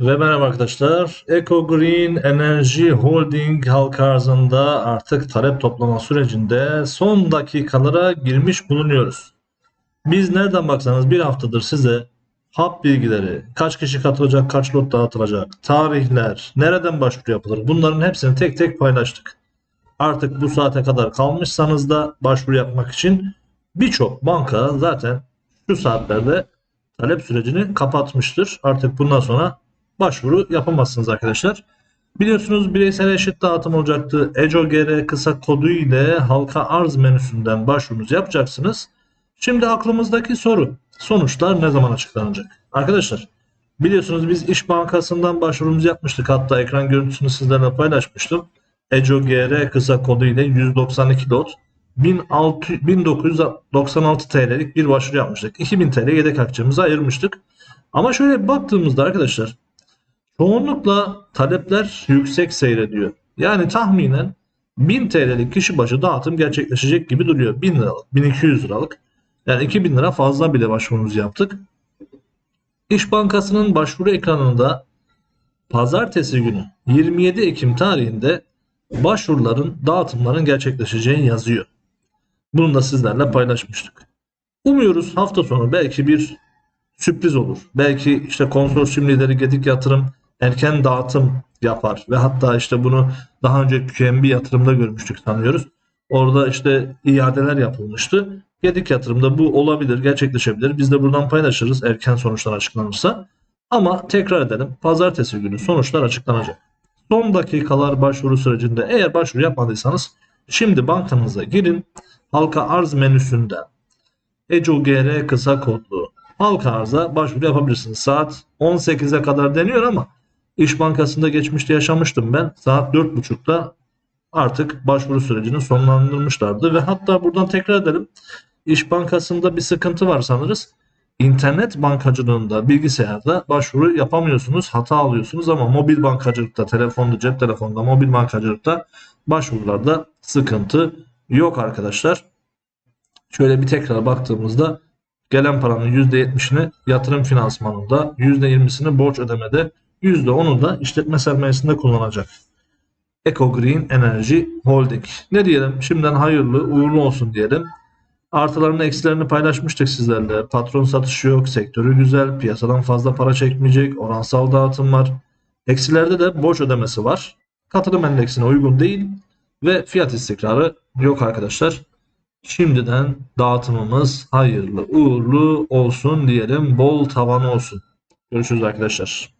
Ve merhaba arkadaşlar. Eco Green Energy Holding halka arzında artık talep toplama sürecinde son dakikalara girmiş bulunuyoruz. Biz nereden baksanız bir haftadır size hap bilgileri, kaç kişi katılacak, kaç lot dağıtılacak, tarihler, nereden başvuru yapılır bunların hepsini tek tek paylaştık. Artık bu saate kadar kalmışsanız da başvuru yapmak için birçok banka zaten şu saatlerde talep sürecini kapatmıştır. Artık bundan sonra başvuru yapamazsınız arkadaşlar. Biliyorsunuz bireysel eşit dağıtım olacaktı. ECOGR kısa kodu ile halka arz menüsünden başvurunuzu yapacaksınız. Şimdi aklımızdaki soru. Sonuçlar ne zaman açıklanacak? Arkadaşlar biliyorsunuz biz İş Bankası'ndan başvurumuzu yapmıştık. Hatta ekran görüntüsünü sizlerle paylaşmıştım. ECOGR kısa kodu ile 192 lot 1600 1996 TL'lik bir başvuru yapmıştık. 2000 TL yedek akçemizi ayırmıştık. Ama şöyle baktığımızda arkadaşlar çoğunlukla talepler yüksek seyrediyor. Yani tahminen 1000 TL'lik kişi başı dağıtım gerçekleşecek gibi duruyor. 1000 liralık, 1200 liralık. Yani 2000 lira fazla bile başvurumuzu yaptık. İş Bankası'nın başvuru ekranında pazartesi günü 27 Ekim tarihinde başvuruların, dağıtımların gerçekleşeceği yazıyor. Bunu da sizlerle paylaşmıştık. Umuyoruz hafta sonu belki bir sürpriz olur. Belki işte konsorsiyum lideri Gedik Yatırım erken dağıtım yapar ve hatta işte bunu daha önce QNB yatırımda görmüştük sanıyoruz. Orada işte iadeler yapılmıştı. Gedik yatırımda bu olabilir, gerçekleşebilir. Biz de buradan paylaşırız erken sonuçlar açıklanırsa. Ama tekrar edelim. Pazartesi günü sonuçlar açıklanacak. Son dakikalar başvuru sürecinde eğer başvuru yapmadıysanız şimdi bankanıza girin. Halka arz menüsünden ECOGR kısa kodlu halka arza başvuru yapabilirsiniz. Saat 18'e kadar deniyor ama İş Bankası'nda geçmişte yaşamıştım ben. Saat 4.30'da artık başvuru sürecini sonlandırmışlardı ve hatta buradan tekrar edelim. İş Bankası'nda bir sıkıntı var sanırız. İnternet bankacılığında, bilgisayarda başvuru yapamıyorsunuz, hata alıyorsunuz ama mobil bankacılıkta, telefonda, cep telefonunda, mobil bankacılıkta başvurularda sıkıntı yok arkadaşlar. Şöyle bir tekrar baktığımızda gelen paranın %70'ini yatırım finansmanında, %20'sini borç ödemede, %10'u da işletme sermayesinde kullanacak. Eco Green Energy Holding. Ne diyelim? Şimdiden hayırlı, uğurlu olsun diyelim. Artılarını eksilerini paylaşmıştık sizlerle. Patron satışı yok, sektörü güzel, piyasadan fazla para çekmeyecek, oransal dağıtım var. Eksilerde de borç ödemesi var. Katılım endeksine uygun değil ve fiyat istikrarı yok arkadaşlar. Şimdiden dağıtımımız hayırlı, uğurlu olsun diyelim. Bol tavanı olsun. Görüşürüz arkadaşlar.